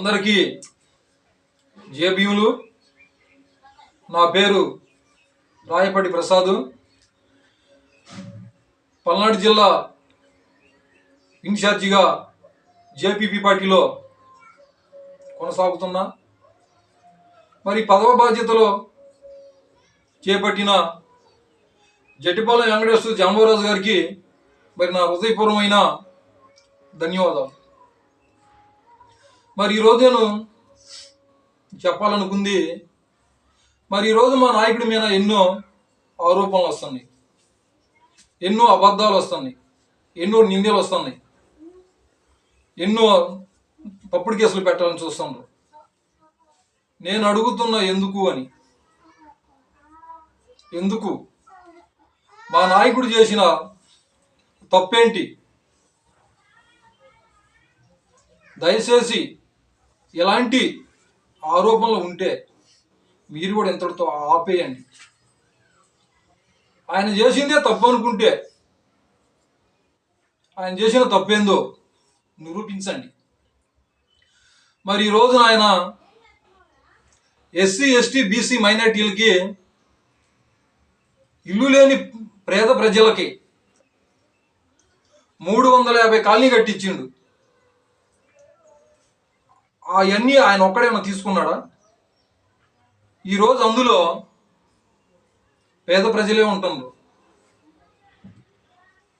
అందరికీ జేబీములు నా పేరు రాయపడి ప్రసాదు. పల్నాడు జిల్లా ఇన్ఛార్జిగా జేపీపీ పార్టీలో కొనసాగుతున్నా. మరి పదవ బాధ్యతలో చేపట్టిన జటిపాలెం వెంకటేశ్వర జాంబవరాజు గారికి మరి నా హృదయపూర్వమైన ధన్యవాదాలు. మరి ఈరోజు నేను చెప్పాలనుకుంది మరి ఈరోజు మా నాయకుడి మీద ఎన్నో ఆరోపణలు వస్తున్నాయి. ఎన్నో అబద్ధాలు వస్తున్నాయి. ఎన్నో నిందలు వస్తున్నాయి. ఎన్నో తప్పుడు కేసులు పెట్టాలని చూస్తున్నారు. నేను అడుగుతున్నా ఎందుకు అని. ఎందుకు? మా నాయకుడు చేసిన తప్పేంటి? దయచేసి ఎలాంటి ఆరోపణలు ఉంటే మీరు కూడా ఇంతటితో ఆపేయండి. ఆయన చేసిందే తప్పు అనుకుంటే ఆయన చేసిన తప్పేందో నిరూపించండి. మరి ఈ ఆయన ఎస్సీ ఎస్టీ బీసీ మైనార్టీలకి ఇల్లు లేని పేద ప్రజలకి మూడు వందల యాభై కాలనీ కట్టించిండు. అవన్నీ ఆయన ఒక్కడేమన్నా తీసుకున్నాడా? ఈరోజు అందులో పేద ప్రజలే ఉంటుంది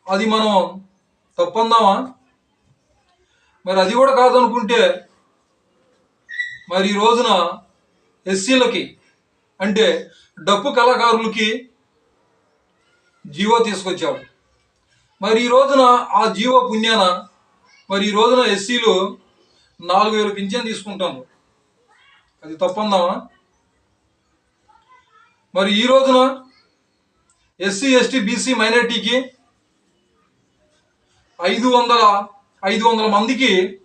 అది మనం తప్పందామా? మరి అది కూడా కాదనుకుంటే మరి ఈ రోజున ఎస్సీలకి అంటే డప్పు కళాకారులకి జీవో తీసుకొచ్చాడు మరి ఈ రోజున ఆ జీవో పుణ్యాన మరి ఈ రోజున ఎస్సీలు నాలుగు వేలు పింఛన్ తీసుకుంటాను అది తప్పందామా? మరి ఈ రోజున ఎస్సీ ఎస్టీ బీసీ మైనార్టీకి ఐదు వందల ఐదు వందల మందికి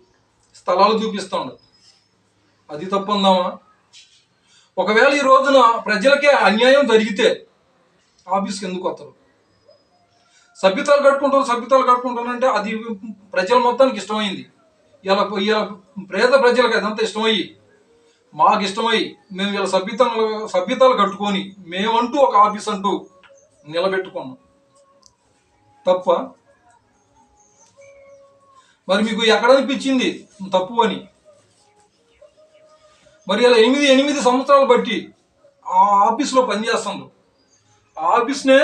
స్థలాలు చూపిస్తాడు. అది తప్పందామా? ఒకవేళ ఈ రోజున ప్రజలకే అన్యాయం జరిగితే ఆఫీస్కి ఎందుకు వస్తారు సభ్యతలు కట్టుకుంటారు సభ్యతలు కట్టుకుంటానంటే అది ప్రజల మొత్తానికి ఇష్టమైంది. ఇలా ఇలా ప్రేద ప్రజలకు అదంతా ఇష్టమయ్యి మాకు ఇష్టమై మేము ఇలా సభ్యతలు సభ్యతలు కట్టుకొని మేమంటూ ఒక ఆఫీస్ అంటూ నిలబెట్టుకున్నాం. తప్ప మరి మీకు ఎక్కడ అనిపించింది? తప్పు అని. మరి ఇలా ఎనిమిది ఎనిమిది సంవత్సరాలు బట్టి ఆ ఆఫీస్లో పనిచేస్తున్నారు ఆ ఆఫీస్నే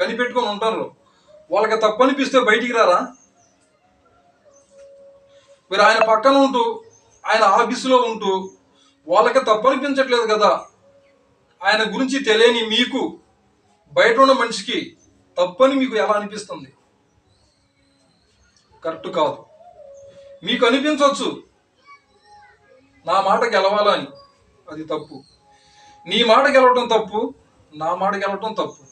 కనిపెట్టుకొని ఉంటారు వాళ్ళకి తప్పు అనిపిస్తే బయటికి రారా? మీరు ఆయన పక్కన ఉంటూ ఆయన ఆఫీసులో ఉంటూ వాళ్ళకి తప్పు అనిపించట్లేదు కదా. ఆయన గురించి తెలియని మీకు బయట ఉన్న మనిషికి తప్పని మీకు ఎలా అనిపిస్తుంది? కరెక్ట్ కాదు. మీకు అనిపించవచ్చు నా మాట గెలవాలని అది తప్పు. నీ మాట గెలవటం తప్పు నా మాట గెలవటం తప్పు.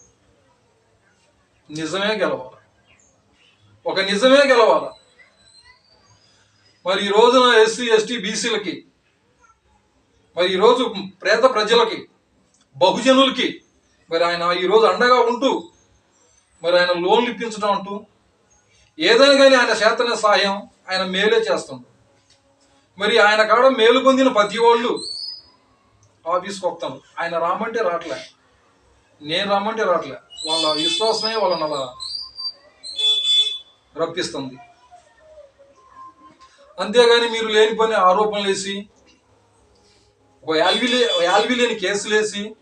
నిజమే గెలవాలి. ఒక నిజమే గెలవాలి. మరి ఈ రోజున ఎస్సీ ఎస్టీ బీసీలకి మరి ఈరోజు పేద ప్రజలకి బహుజనులకి మరి ఆయన ఈరోజు అండగా ఉంటూ మరి ఆయన లోన్లు ఇప్పించడం అంటూ ఏదైనా కానీ ఆయన చేతన సాయం ఆయన మేలే చేస్తుంది మరి ఆయన కాడ మేలు పొందిన ప్రతి వాళ్ళు ఆఫీస్కి వస్తాను ఆయన రామంటే రావట్లే నేను రామంటే రావట్లే వాళ్ళ విశ్వాసమే వాళ్ళని అలా రప్పిస్తుంది. అంతేగాని మీరు లేని పని ఆరోపణలు వేసి ఒక యాల్వి లే యాల్వి లేని కేసులు వేసి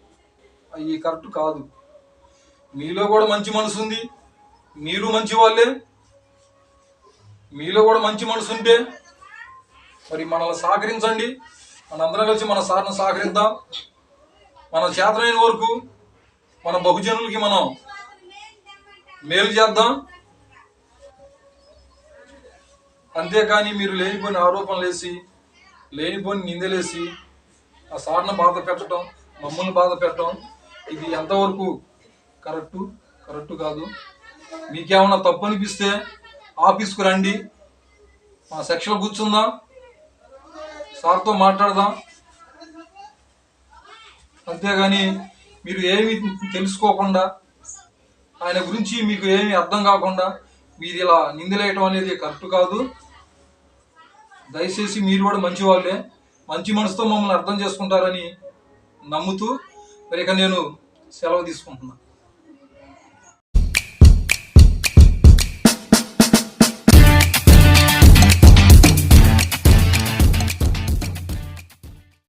అవి కరెక్ట్ కాదు. మీలో కూడా మంచి మనసు ఉంది మీరు మంచి వాళ్ళే. మీలో కూడా మంచి మనసు ఉంటే మరి మనల్ని సహకరించండి. మనందరం కలిసి మన సార్ని సహకరిద్దాం. మన చేతనైన వరకు మన బహుజనులకి మనం మేలు చేద్దాం. అంతేకాని మీరు లేనిపోయిన ఆరోపణలు వేసి లేనిపోయిన నిందలేసి ఆ సార్ని బాధ పెట్టడం మమ్మల్ని బాధ పెట్టడం ఇది ఎంతవరకు కరెక్టు? కరెక్ట్ కాదు. మీకేమన్నా తప్పు అనిపిస్తే ఆఫీస్కు రండి. మా సెక్షన్లో కూర్చుందాం. సార్తో మాట్లాడదాం. అంతేగాని మీరు ఏమి తెలుసుకోకుండా ఆయన గురించి మీకు ఏమి అర్థం కాకుండా మీరు ఇలా నిందలేయటం అనేది కరెక్ట్ కాదు. దయచేసి మీరు కూడా మంచి వాళ్ళే మంచి మనసుతో మమ్మల్ని అర్థం చేసుకుంటారని నమ్ముతూ మరి ఇక నేను సెలవు తీసుకుంటున్నాను